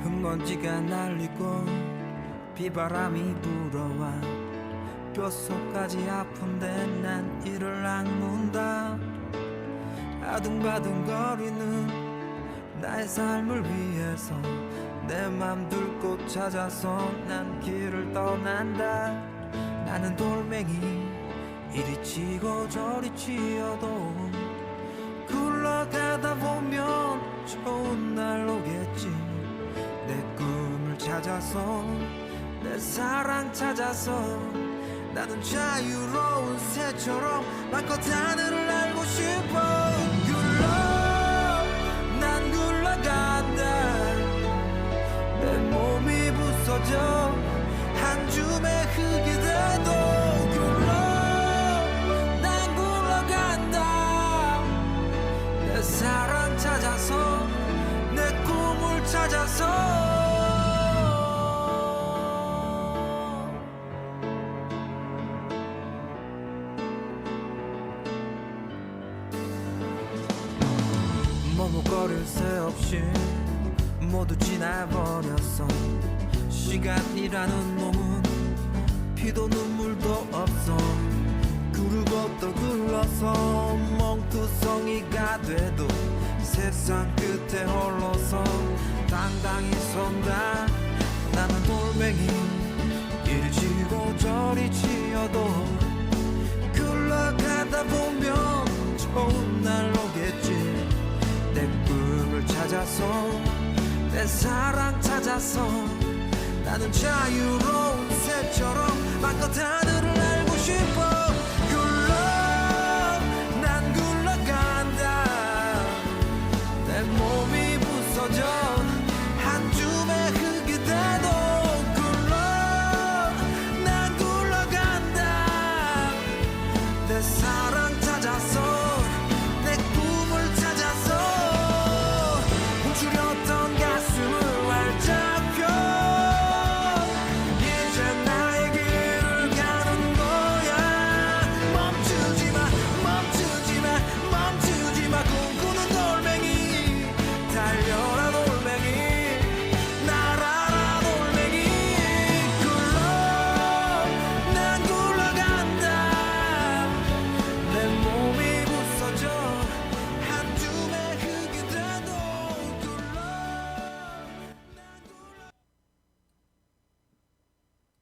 미세먼지가 날리고 비바람이 불어와 뼛속까지 아픈데 난 이를 악문다. 아둥바둥 거리는 나의 삶을 위해서 내맘 들고 찾아서 난 길을 떠난다. 나는 돌멩이 이리 치고 저리 치어도 굴러가다 보면 찾아서 내 사랑 찾아서 나는 자유로운 새처럼 마껏 하늘을 알고 싶어. 굴러 난 굴러간다. 내 몸이 부서져 한 줌의 흙이 돼도 굴러 난 굴러간다. 내 사랑 찾아서 내 꿈을 찾아서 머뭇거릴 새 없이 모두 지나버렸어. 시간이라는 놈은 피도 눈물도 없어. 구르고 또 굴러서 멍투성이가 돼도 세상 끝에 홀로서 당당히 선다. 나는 돌멩이 찾아서 내 사랑 찾아서 나는 자유로운 새처럼 마음껏 하늘을 알고 싶어.